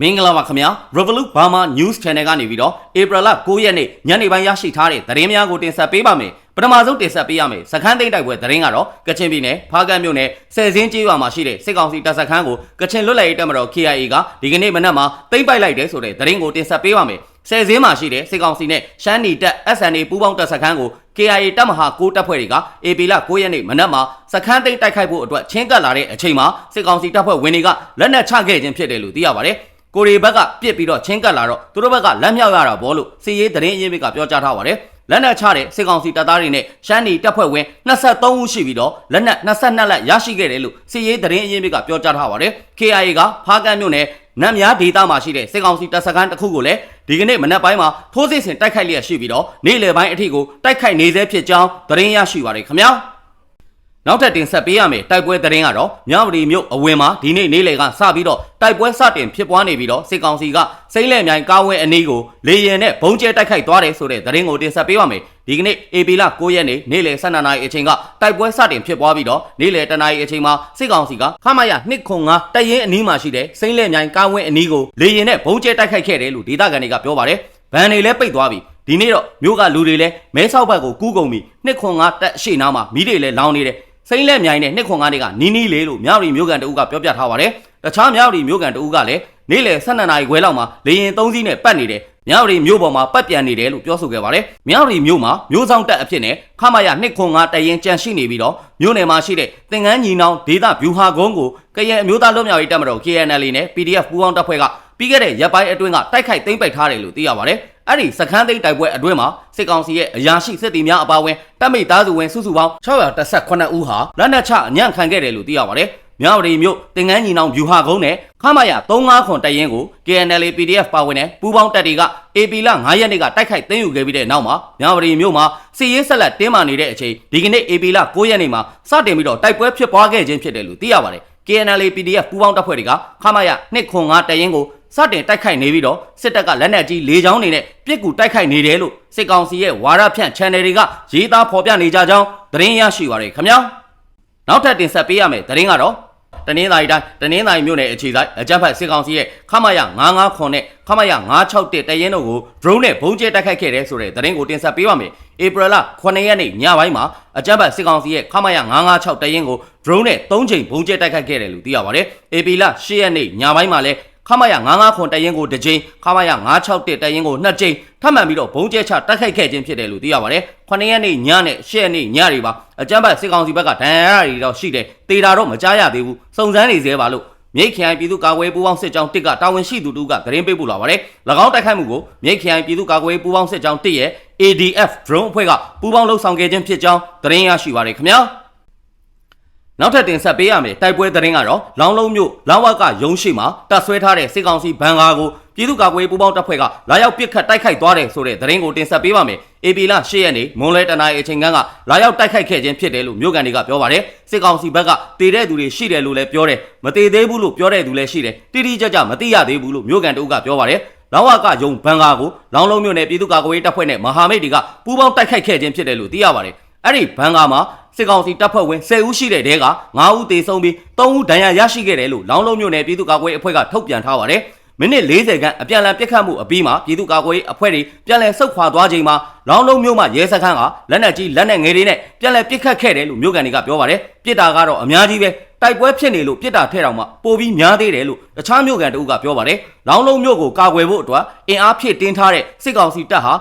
မင်္ဂလာပါခင်ဗျာ Revolut Burma News Channel ကနေပြီးတော့ April 9ရက်နေ့ညနေပိုင်းရရှိထားတဲ့သတင်းများကိုတင်ဆက်ပေးပါမယ်ပထမဆုံးတင်ဆက်ပေးရမယ်စခန်းသိမ်းတိုက်ပွဲသတင်းကတော့ကချင်ပြည်နယ်ဖားကန့်မြို့နယ်ဆယ်စင်းကျေးရွာမှာရှိတဲ့စစ်ကောင်စီတပ်စခန်းကိုကချင်လွတ်လပ်ရေးတပ်မတော် KIA ကဒီကနေ့မနက်မှာသိမ်းပိုက်လိုက်တယ်ဆိုတဲ့သတင်းကိုတင်ဆက်ပေးပါမယ်ဆယ်စင်းမှာရှိတဲ့စစ်ကောင်စီနဲ့ရှမ်းနီတပ် SNA ပူးပေါင်းတပ်စခန်းကို KIA တပ်မဟာ6တပ်ဖွဲ့တွေက AP လ9ရက်နေ့မနက်မှာစခန်းသိမ်းတိုက်ခိုက်ဖို့အတွက်ချင်းကပ်လာတဲ့အချိန်မှာစစ်ကောင်စီတပ်ဖွဲ့ဝင်တွေကလက်နက်ချခဲ့ခြင်းဖြစ်တယ်လို့သိရပါတယ် ကိုရီဘက်ကပြစ်ပြီးတော့ချင်းကပ်လာတော့သူတို့ဘက်ကလက်မြောက်ရတာဘောလို့စီရေးသတင်းအရင်းမြစ်ကပြောကြားထားပါတယ်လက်နက်ချတဲ့စစ်ကောင်စီတပ်သားတွေနဲ့ရှမ်းနီတပ်ဖွဲ့ဝင်23ဦးရှိပြီးတော့လက်နက်22လက်ရရှိခဲ့တယ်လို့စီရေးသတင်းအရင်းမြစ်ကပြောကြားထားပါတယ် KIA ကဖားကန့်မြို့နယ်နတ်များဒေသမှာရှိတဲ့စစ်ကောင်စီတပ်စခန်းတစ်ခုကိုလည်းဒီကနေ့မနက်ပိုင်းမှာထိုးစစ်ဆင်တိုက်ခိုက်လျက်ရှိပြီးတော့နေ့လယ်ပိုင်းအထိကိုတိုက်ခိုက်နေဆဲဖြစ်ကြောင်းသတင်းရရှိပါတယ်ခင်ဗျာ နောက်ထပ်တင်ဆက်ပေးရမယ်တိုက်ပွဲသတင်းကတော့မြဝတီမြို့အဝင်မှာဒီနေ့နေ့လယ်ကစပြီးတော့တိုက်ပွဲစတင်ဖြစ်ပွားနေပြီးတော့စစ်ကောင်စီကစိမ့်လက်မြိုင်ကားဝဲအနီးကိုလေရင်နဲ့ဘုံကျဲတိုက်ခိုက်သွားတယ်ဆိုတဲ့သတင်းကိုတင်ဆက်ပေးပါမယ်ဒီကနေ့ AP လ9ရက်နေ့နေ့လယ်12နာရီအချိန်ကတိုက်ပွဲစတင်ဖြစ်ပွားပြီးတော့နေ့လယ်တနာရီအချိန်မှာစစ်ကောင်စီကခမရ205တပ်ရင်းအနီးမှာရှိတဲ့စိမ့်လက်မြိုင်ကားဝဲအနီးကိုလေရင်နဲ့ဘုံကျဲတိုက်ခိုက်ခဲ့တယ်လို့ဒေသခံတွေကပြောပါတယ်ဗန်တွေလည်းပိတ်သွားပြီဒီနေ့တော့မြို့ကလူတွေလည်းမဲဆောက်ဘက်ကိုကူးကုန်ပြီ205တက်ရှိနားမှာမိတွေလည်းလောင်းနေတယ် စိမ့်လက်မြိုင်နဲ့နှစ်ခွန်ကားတွေကနီးနီးလေးလို့မြောက်ရီမြို့ကန်တအုပ်ကပြောပြထားပါတယ်။တခြားမြောက်ရီမြို့ကန်တအုပ်ကလည်းနေ့လယ်12နာရီခွဲလောက်မှာလေရင်3စီးနဲ့ပတ်နေတယ်။မြောက်ရီမြို့ပေါ်မှာပတ်ပြန်နေတယ်လို့ပြောဆိုခဲ့ပါတယ်။မြောက်ရီမြို့မှာမြို့ဆောင်တက်အဖြစ်နဲ့ခမရနှစ်ခွန်ကားတရင်ကြန့်ရှိနေပြီးတော့မြို့နယ်မှာရှိတဲ့သင်္ကန်းညီနောင်ဒေသဗျူဟာကုန်းကိုကရဲအမျိုးသားလွတ်မြောက်ရေးတပ်မတော် KNL နဲ့ PDF ပူးပေါင်းတပ်ဖွဲ့က ပြီးခဲ့တဲ့ရက်ပိုင်းအတွင်းကတိုက်ခိုက်သိမ်းပိုက်ထားတယ်လို့သိရပါတယ်။အဲ့ဒီစခန်းသိမ်းတိုက်ပွဲအတွင်းမှာစစ်ကောင်စီရဲ့အရာရှိစစ်သည်များအပါအဝင်တပ်မိသားစုဝင်စုစုပေါင်း618ဦးဟာလက်နက်ချအညံ့ခံခဲ့တယ်လို့သိရပါတယ်။မြောက်ရီမြို့တင်ငန်းညီနောင်ဗျူဟာကုန်းနဲ့ခမရ35ခွန်တရင်ကို KNL PDF ပါဝင်တဲ့ပူးပေါင်းတပ်တွေက AP လ9ရက်နေ့ကတိုက်ခိုက်သိမ်းယူခဲ့ပြီးတဲ့နောက်မှာမြောက်ရီမြို့မှာစစ်ရေးဆက်လက်တင်းမာနေတဲ့အချိန်ဒီကနေ့ AP လ9ရက်နေ့မှာစတင်ပြီးတော့တိုက်ပွဲဖြစ်ပွားခဲ့ခြင်းဖြစ်တယ်လို့သိရပါတယ်။ KNL PDF ပူးပေါင်းတပ်ဖွဲ့တွေကခမရ205တရင်ကို စတင်တိုက်ခိုက်နေပြီးတော့စစ်တပ်ကလက်နက်ကြီး၄ချောင်းနေနဲ့ပြစ်ကူတိုက်ခိုက်နေတယ်လို့စစ်ကောင်စီရဲ့ဝါရဖြန့် channel တွေကရေးသားဖော်ပြနေကြကြောင်းသတင်းရရှိပါရယ်ခင်ဗျာနောက်ထပ်တင်ဆက်ပေးရမယ်သတင်းကတော့တနင်္သာရီတိုင်းတနင်္သာရီမြို့နယ်အခြေဆိုင်အကြမ်းဖက်စစ်ကောင်စီရဲ့ခမရ959ခွန်နဲ့ခမရ961တရင်တို့ကို drone နဲ့ဘုံကျဲတိုက်ခိုက်ခဲ့တဲ့ဆိုတဲ့သတင်းကိုတင်ဆက်ပေးပါမယ်ဧပြီလ9ရက်နေ့ညပိုင်းမှာအကြမ်းဖက်စစ်ကောင်စီရဲ့ခမရ956တရင်ကို drone နဲ့3ချိန်ဘုံကျဲတိုက်ခိုက်ခဲ့တယ်လို့သိရပါတယ်ဧပြီလ10ရက်နေ့ညပိုင်းမှာလည်း ခမရ99ခွန်တရင်ကိုတစ်ကြိမ်ခမရ961တရင်ကိုနှစ်ကြိမ်ထပ်မံပြီးတော့ဘုံကျဲချတိုက်ခိုက်ခဲ့ခြင်းဖြစ်တယ်လို့သိရပါတယ်။9ရက်နေ့ညနဲ့10ရက်နေ့ညတွေပါအကြမ်းဖက်စစ်ကောင်စီဘက်ကဒဏ်ရာရတွေတော့ရှိတယ်။တေတာတော့မကြားရသေးဘူး။စုံစမ်းနေသေးပါလို့မြိတ်ခရိုင်ပြည်သူ့ကာကွယ်ရေးပူးပေါင်းစစ်ကြောင်းတစ်ကတာဝန်ရှိသူတူကသတင်းပေးပို့လာပါတယ်။၎င်းတိုက်ခိုက်မှုကိုမြိတ်ခရိုင်ပြည်သူ့ကာကွယ်ရေးပူးပေါင်းစစ်ကြောင်းတစ်ရဲ့ ADF drone အဖွဲ့ကပူးပေါင်းလှုပ်ဆောင်ခဲ့ခြင်းဖြစ်ကြောင်းသတင်းရရှိပါရခင်ဗျာ။ နောက်ထပ်တင်ဆက်ပေးရမယ်တိုက်ပွဲသတင်းကတော့လောင်းလုံးမြို့လောင်းဝကရုံးရှိမှာတပ်ဆွဲထားတဲ့စစ်ကောင်စီဘန်ကာကိုပြည်သူ့ကာကွယ်ရေးပူးပေါင်းတပ်ဖွဲ့ကလာရောက်ပစ်ခတ်တိုက်ခိုက်သွားတယ်ဆိုတဲ့သတင်းကိုတင်ဆက်ပေးပါမယ်။ AP လ10ရက်နေ့မွန်လဲတနာရီအချိန်ကန်းကလာရောက်တိုက်ခိုက်ခဲ့ခြင်းဖြစ်တယ်လို့မြို့ကန်တွေကပြောပါတယ်။စစ်ကောင်စီဘက်ကတည်တဲ့သူတွေရှိတယ်လို့လည်းပြောတယ်။မတည်သေးဘူးလို့ပြောတဲ့သူလည်းရှိတယ်။တိတိကျကျမသိရသေးဘူးလို့မြို့ကန်တို့ကပြောပါတယ်။လောင်းဝကယုံဘန်ကာကိုလောင်းလုံးမြို့နယ်ပြည်သူ့ကာကွယ်ရေးတပ်ဖွဲ့နဲ့မဟာမိတ်တွေကပူးပေါင်းတိုက်ခိုက်ခဲ့ခြင်းဖြစ်တယ်လို့သိရပါတယ်။အဲ့ဒီဘန်ကာမှာ စစ်ကောင်စီတပ်ဖွဲ့ဝင်10ဦးရှိတဲ့တဲက9ဦးသေဆုံးပြီး3ဦးဒဏ်ရာရရှိခဲ့တယ်လို့လောင်းလုံးမြို့နယ်ပြည်သူ့ကာကွယ်ရေးအဖွဲ့ကထုတ်ပြန်ထားပါတယ်။မိနစ်40ခန့်အပြန်အလှန်ပြစ်ခတ်မှုအပြီးမှာပြည်သူ့ကာကွယ်ရေးအဖွဲ့တွေပြန်လည်ဆုတ်ခွာသွားချိန်မှာလောင်းလုံးမြို့မှာရဲစခန်းကလက်နက်ကြီးလက်နက်ငယ်တွေနဲ့ပြန်လည်ပစ်ခတ်ခဲ့တယ်လို့မြို့ကန်တွေကပြောပါတယ်။ပြစ်တာကတော့အများကြီးပဲတိုက်ပွဲဖြစ်နေလို့ပြစ်တာထဲတောင်မှပိုပြီးများသေးတယ်လို့တခြားမြို့ကန်တို့ကပြောပါတယ်။လောင်းလုံးမြို့ကိုကာကွယ်ဖို့အတွက်အင်အားဖြည့်တင်းထားတဲ့စစ်ကောင်စီတပ်ဟာ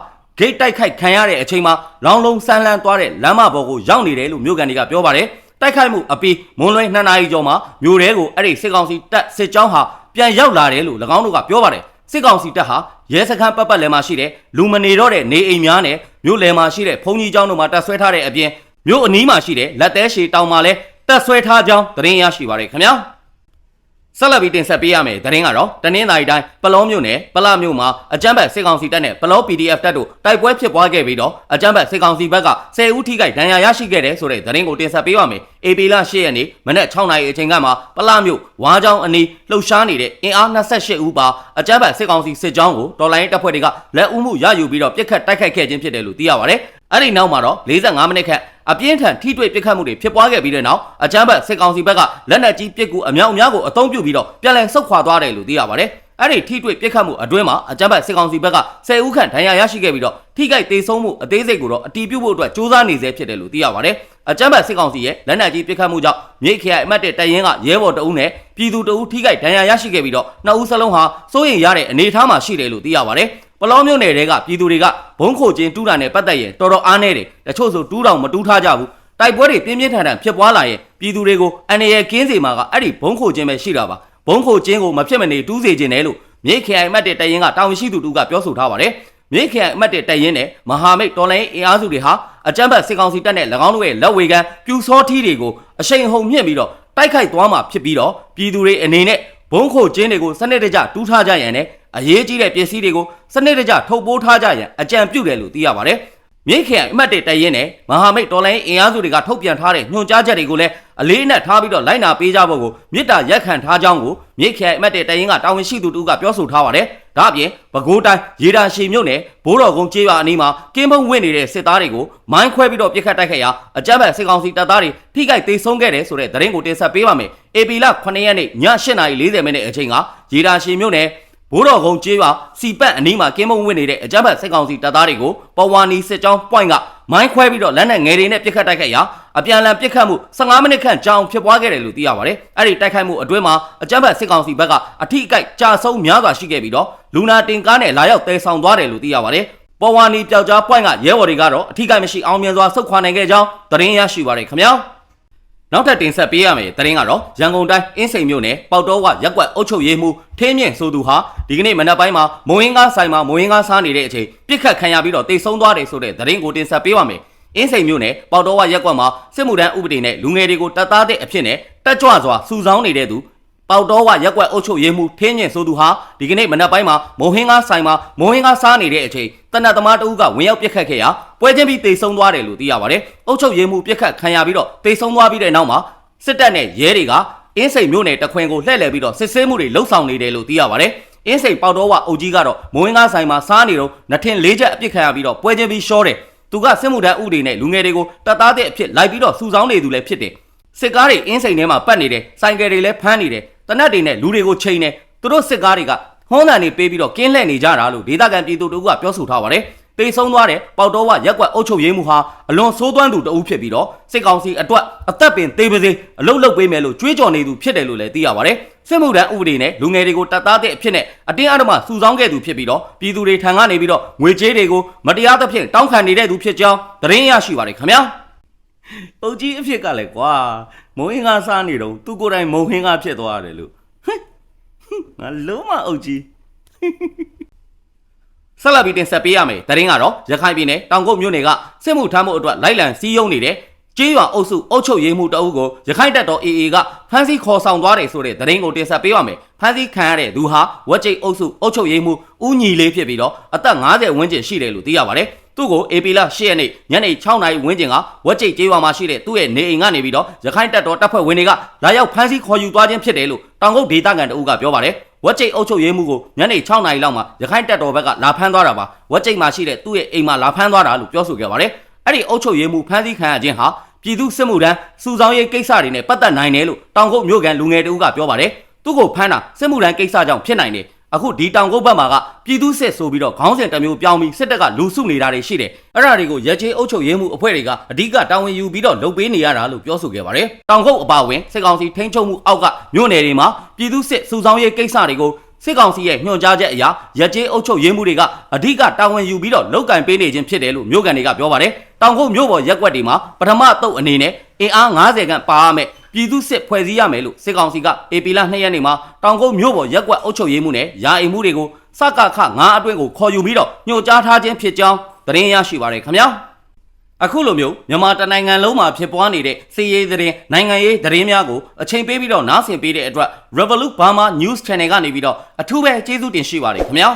ဂိတ်တိုက်ခိုက်ခံရတဲ့အချိန်မှာလောင်းလုံးဆန်းလန်းသွားတဲ့လမ်းမပေါ်ကိုရောက်နေတယ်လို့မြို့ကန်တွေကပြောပါတယ်တိုက်ခိုက်မှုအပြီးမွန်လွဲ2နာရီကျော်မှာမြို့တဲကိုအဲ့ဒီစစ်ကောင်စီတပ်စစ်ကြောင်းဟာပြန်ရောက်လာတယ်လို့၎င်းတို့ကပြောပါတယ်စစ်ကောင်စီတပ်ဟာရဲစခန်းပတ်ပတ်လည်မှာရှိတဲ့လူမနေတော့တဲ့နေအိမ်များနဲ့မြို့လယ်မှာရှိတဲ့ဘုံကြီးကျောင်းတို့မှာတပ်ဆွဲထားတဲ့အပြင်မြို့အနီးမှာရှိတဲ့လက်သေးရှည်တောင်မှာလည်းတပ်ဆွဲထားကြောင်းသတင်းရရှိပါတယ်ခင်ဗျာ ဆက်လက်ပြီးတင်ဆက်ပေးရမယ်သတင်းကတော့တနင်္သာရီတိုင်းပလောမြို့နယ်ပလမြို့မှာအကြမ်းဖက်စစ်ကောင်စီတပ်နဲ့ပလော PDF တပ်တို့တိုက်ပွဲဖြစ်ပွားခဲ့ပြီးတော့အကြမ်းဖက်စစ်ကောင်စီဘက်က10ဦးထိခိုက်ဒဏ်ရာရရှိခဲ့တယ်ဆိုတဲ့သတင်းကိုတင်ဆက်ပေးပါမယ်။ AP လ10ရက်နေ့မနက်6နာရီအချိန်ကမှပလမြို့ဝါးချောင်းအနီးလှုပ်ရှားနေတဲ့အင်အား28ဦးပါအကြမ်းဖက်စစ်ကောင်စီစစ်ကြောင်းကိုတော်လိုင်းတပ်ဖွဲ့တွေကလက်ဦးမှုရယူပြီးတော့ပြစ်ခတ်တိုက်ခိုက်ခဲ့ခြင်းဖြစ်တယ်လို့သိရပါတယ်။အဲ့ဒီနောက်မှာတော့45မိနစ်ခန့် အပြင်းထန်ထိတွေ့ပစ်ခတ်မှုတွေဖြစ်ပွားခဲ့ပြီးတဲ့နောက်အကြမ်းဖက်စစ်ကောင်စီဘက်ကလက်နက်ကြီးပစ်ကူအမြောက်အများကိုအသုံးပြုပြီးတော့ပြန်လည်ဆုတ်ခွာသွားတယ်လို့သိရပါတယ်။ အဲ့ဒီထိတွေ့ပြစ်ခတ်မှုအတွင်းမှာအကြမ်းဖက်စစ်ကောင်စီဘက်က10ဦးခန့်ဒဏ်ရာရရှိခဲ့ပြီးတော့ထိခိုက်ဒေဆုံးမှုအသေးစိတ်ကိုတော့အတီးပြုတ်ဖို့အတွက်စ조사နေစေဖြစ်တယ်လို့သိရပါတယ်အကြမ်းဖက်စစ်ကောင်စီရဲ့လက်နက်ကြီးပြစ်ခတ်မှုကြောင့်မြိတ်ခရိုင်အမှတ်1တပ်ရင်းကရဲဘော်တအုပ်နဲ့ပြည်သူတအုပ်ထိခိုက်ဒဏ်ရာရရှိခဲ့ပြီးတော့နှစ်ဦးစလုံးဟာစိုးရိမ်ရတဲ့အနေအထားမှာရှိတယ်လို့သိရပါတယ်ပလောမျိုးနယ်တွေကပြည်သူတွေကဘုံခိုချင်းတူးတာနဲ့ပတ်သက်ရင်တော်တော်အားနေတယ်တချို့ဆိုတူးတောင်မတူးထားကြဘူးတိုက်ပွဲတွေပြင်းပြင်းထန်ထန်ဖြစ်ပွားလာရင်ပြည်သူတွေကိုအန္တရာယ်ကင်းစေမှာကအဲ့ဒီဘုံခိုချင်းပဲရှိတာပါ ဘုံခိုချင်းကိုမဖြစ်မနေတူးစေခြင်းတယ်လို့မြိတ်ခရိုင်အမှတ်1တပ်ရင်းကတာဝန်ရှိသူတူကပြောဆိုထားပါတယ်မြိတ်ခရိုင်အမှတ်1တပ်ရင်းနဲ့မဟာမိတ်တော်လိုင်းအင်အားစုတွေဟာအကြမ်းဖက်စစ်ကောင်စီတပ်နဲ့၎င်းတို့ရဲ့လက်ဝေကန်ပြူစောထီးတွေကိုအရှိန်ဟုန်မြင့်ပြီးတော့တိုက်ခိုက်သွားမှာဖြစ်ပြီးတော့ပြည်သူတွေအနေနဲ့ဘုံခိုချင်းတွေကိုစနစ်တကျတူးထားကြရန်နဲ့အရေးကြီးတဲ့ပစ္စည်းတွေကိုစနစ်တကျထုတ်ပိုးထားကြရန်အကြံပြုတယ်လို့သိရပါတယ်။ မြိတ်ခရိုင်အမှတ်1တပ်ရင်းနဲ့မဟာမိတ်တော်လိုင်းအင်အားစုတွေကထုတ်ပြန်ထားတဲ့ညွှန်ကြားချက်တွေကိုလည်းအလေးအနက်ထားပြီးတော့လိုက်နာပေးကြဖို့ကိုမြစ်တာရက်ခံထားကြောင်းကိုမြိတ်ခရိုင်အမှတ်1တပ်ရင်းကတာဝန်ရှိသူတူကပြောဆိုထားပါတယ်။ဒါအပြင်ပဲခူးတိုင်းရေတာရှည်မြို့နယ်ဘိုးတော်ကုန်းကျေးရွာအနီးမှာကင်းမုံဝင်နေတဲ့စစ်သားတွေကိုမိုင်းခွဲပြီးတော့ပြစ်ခတ်တိုက်ခိုက်ရာအကြမ်းဖက်စစ်ကောင်စီတပ်သားတွေထိခိုက်ဒေဆုံးခဲ့တယ်ဆိုတဲ့သတင်းကိုတင်ဆက်ပေးပါမယ်။ AP လ9ရက်နေ့ည8:40မိနစ်အချိန်ကရေတာရှည်မြို့နယ် ဘိုးတော်ကုန်းကျေးရွာစီပတ်အနီးမှာကင်းမုံဝင်နေတဲ့အကြမ်းဖက်စစ်ကောင်စီတပ်သားတွေကိုပဝါနီစစ်ကြောင်း point ကမိုင်းခွဲပြီးတော့လက်နက်ငယ်တွေနဲ့ပြစ်ခတ်တိုက်ခိုက်ရာအပြန်အလှန်ပြစ်ခတ်မှု15မိနစ်ခန့်ကြာအောင်ဖြစ်ပွားခဲ့တယ်လို့သိရပါတယ်။အဲ့ဒီတိုက်ခိုက်မှုအတွင်းမှာအကြမ်းဖက်စစ်ကောင်စီဘက်ကအထိအကိုက်ကြာဆုံးများစွာရှိခဲ့ပြီးတော့လူနာတင်ကားနဲ့လာရောက်တဲဆောင်သွားတယ်လို့သိရပါတယ်။ပေါ်ဝါနီပျောက်ကြား point ကရဲဘော်တွေကတော့အထိကိုက်မရှိအောင်မြင်စွာဆုတ်ခွာနိုင်ခဲ့ကြောင်းသတင်းရရှိပါတယ်ခင်ဗျာ။ နောက်ထပ်တင်ဆက်ပေးရမယ်တရင်ကတော့ရန်ကုန်တိုင်းအင်းစိန်မြို့နယ်ပေါတော်ဝရက်ကွက်အုပ်ချုပ်ရေးမှူးထင်းမြင့်ဆိုသူဟာဒီကနေ့မနက်ပိုင်းမှာမုံရင်းကားဆိုင်မှာမုံရင်းကားစားနေတဲ့အချိန်ပြစ်ခတ်ခံရပြီးတော့တိတ်ဆုံးသွားတယ်ဆိုတဲ့တရင်ကိုတင်ဆက်ပေးပါမယ်အင်းစိန်မြို့နယ်ပေါတော်ဝရက်ကွက်မှာစစ်မှုထမ်းဥပဒေနဲ့လူငယ်တွေကိုတပ်သားတဲ့အဖြစ်နဲ့တက်ကြွစွာစုဆောင်းနေတဲ့သူ ပေါတော်ဝရက်ကွက်အုပ်ချုပ်ရေးမှူးထင်းမြင့်ဆိုသူဟာဒီကနေ့မနက်ပိုင်းမှာမုံဟင်းကားဆိုင်မှာမုံဟင်းကားစားနေတဲ့အချိန်တနတ်သမားတဦးကဝင်ရောက်ပြစ်ခတ်ခဲ့ရာပွဲချင်းပြီးတိတ်ဆုံးသွားတယ်လို့သိရပါတယ်။အုပ်ချုပ်ရေးမှူးပြစ်ခတ်ခံရပြီးတော့တိတ်ဆုံးသွားပြီးတဲ့နောက်မှာစစ်တပ်နဲ့ရဲတွေကအင်းစိန်မြို့နယ်တခွင်ကိုလှည့်လည်ပြီးတော့စစ်ဆေးမှုတွေလှုပ်ဆောင်နေတယ်လို့သိရပါတယ်။အင်းစိန်ပေါတော်ဝအုပ်ကြီးကတော့မိုးဝင်းကားဆိုင်မှာစားနေတော့နှထင်လေးချက်အပြစ်ခံရပြီးတော့ပွဲချင်းပြီးရှောတယ်။သူကစစ်မှုထမ်းဥပဒေနဲ့လူငယ်တွေကိုတပ်သားတဲ့အဖြစ်လိုက်ပြီးတော့စုဆောင်းနေသူလည်းဖြစ်တယ်။စစ်ကားတွေအင်းစိန်ထဲမှာပတ်နေတယ်။ဆိုင်ကယ်တွေလည်းဖမ်းနေတယ်။တနက်တွေနဲ့လူတွေကိုချိန်နေသူတို့စစ်ကားတွေကဟွန်းတန်တွေပေးပြီးတော့ကင်းလှည့်နေကြတာလို့ဒေသခံပြည်သူတို့ကပြောဆိုထားပါတယ်။တေဆုံးသွားတဲ့ပေါတော်ဝရက်ကွက်အုပ်ချုပ်ရေးမှုဟာအလွန်ဆိုးသွမ်းသူတဦးဖြစ်ပြီးတော့စစ်ကောင်စီအတွက်အသက်ပင်သေးပါစေအလုတ်လုတ်ပေးမယ်လို့ကြွေးကြော်နေသူဖြစ်တယ်လို့လည်းသိရပါတယ်။စစ်မှုထမ်းဥပဒေနဲ့လူငယ်တွေကိုတပ်သားတဲ့အဖြစ်နဲ့အတင်းအဓမ္မစုဆောင်းခဲ့သူဖြစ်ပြီးတော့ပြည်သူတွေထံကနေပြီးတော့ငွေကြေးတွေကိုမတရားသဖြင့်တောင်းခံနေတဲ့သူဖြစ်ကြောင်းသတင်းရရှိပါတယ်ခင်ဗျာ။ အုတ်ကြီးအဖြစ်ကလည်းကွာမုံဟင်းကားစားနေတော့သူကိုယ်တိုင်မုံဟင်းကားဖြစ်သွားရတယ်လို့ဟင်ငါလုံးမအုတ်ကြီးဆက်လက်ပြီးတင်ဆက်ပေးရမယ်။တရင်ကတော့ရခိုင်ပြည်နယ်တောင်ကုတ်မြို့နယ်ကစစ်မှုထမ်းမှုအတွက်လိုက်လံစီးရုံးနေတဲ့ကျေးရွာအုပ်စုအုပ်ချုပ်ရေးမှုတအုပ်ကိုရခိုင်တပ်တော် AA ကဖမ်းဆီးခေါ်ဆောင်သွားတယ်ဆိုတဲ့တရင်ကိုတင်ဆက်ပေးပါမယ်။ဖမ်းဆီးခံရတဲ့သူဟာဝက်ကျိတ်အုပ်စုအုပ်ချုပ်ရေးမှုဦးညီလေးဖြစ်ပြီးတော့အသက်50ဝန်းကျင်ရှိတယ်လို့သိရပါတယ်။ သူ့ကို AP လ10ရက်နေ့ညနေ6နာရီဝန်းကျင်ကဝက်ကျိတ်ကျေးရွာမှာရှိတဲ့သူ့ရဲ့နေအိမ်ကနေပြီးတော့ရခိုင်တပ်တော်တပ်ဖွဲ့ဝင်တွေကလာရောက်ဖမ်းဆီးခေါ်ယူသွားခြင်းဖြစ်တယ်လို့တောင်ကုတ်ဒေသခံတအုပ်ကပြောပါတယ်။ဝက်ကျိတ်အုပ်ချုပ်ရေးမှုကိုညနေ6နာရီလောက်မှာရခိုင်တပ်တော်ဘက်ကလာဖမ်းသွားတာပါဝက်ကျိတ်မှာရှိတဲ့သူ့ရဲ့အိမ်မှာလာဖမ်းသွားတာလို့ပြောဆိုခဲ့ပါတယ်အဲ့ဒီအုပ်ချုပ်ရေးမှုဖမ်းဆီးခံရခြင်းဟာပြည်သူစစ်မှုထမ်းစုဆောင်းရေးကိစ္စတွေနဲ့ပတ်သက်နိုင်တယ်လို့တောင်ကုတ်မြို့ကန်လူငယ်တဦးကပြောပါတယ်သူ့ကိုဖမ်းတာစစ်မှုထမ်းကိစ္စကြောင့်ဖြစ်နိုင်တယ် အခုဒီတောင်ကုတ်ဘက်မှာကပြည်သူစစ်ဆိုပြီးတော့ခေါင်းစဉ်တစ်မျိုးပြောင်းပြီးစစ်တပ်ကလူစုနေတာတွေရှိတယ်အဲ့ဒါတွေကိုရဲချေးအုပ်ချုပ်ရေးမှုအဖွဲ့တွေကအဓိကတာဝန်ယူပြီးတော့လုပ်ပေးနေရတာလို့ပြောဆိုခဲ့ပါတယ်တောင်ကုတ်အပါအဝင်စစ်ကောင်စီထိန်းချုပ်မှုအောက်ကမြို့နယ်တွေမှာပြည်သူစစ်စုဆောင်းရေးကိစ္စတွေကိုစစ်ကောင်စီရဲ့ညွှန်ကြားချက်အရရကြေးအုပ်ချုပ်ရေးမှုတွေကအဓိကတာဝန်ယူပြီးတော့လုပ်ကင်ပေးနေခြင်းဖြစ်တယ်လို့မြို့ကန်တွေကပြောပါတယ်။တောင်ကုတ်မြို့ပေါ်ရက်ကွက်တွေမှာပထမအတုပ်အနေနဲ့အင်အား90ခန့်ပါရမယ် ပြည်သူစစ်ဖွဲ့စည်းရမယ်လို့စစ်ကောင်စီကအေပီလာ2ရက်နေ့မှာတောင်ကုတ်မြို့ပေါ်ရက်ကွက်အုပ်ချုပ်ရေးမှုနဲ့ယာအိမ်မှုတွေကိုစကခ9အတွင်းကိုခေါ်ယူပြီးတော့ညွှန်ကြားထားခြင်းဖြစ်ကြောင်းသတင်းရရှိပါရခင်ဗျာ။အခုလိုမျိုးမြန်မာတနိုင်ငံလုံးမှာဖြစ်ပွားနေတဲ့စီးရေးသတင်းနိုင်ငံရေးသတင်းများကိုအချိန်ပေးပြီးတော့နားဆင်ပေးတဲ့အတွက် Revolut Burma News Channel ကနေပြီးတော့အထူးပဲကျေးဇူးတင်ရှိပါတယ်ခင်ဗျာ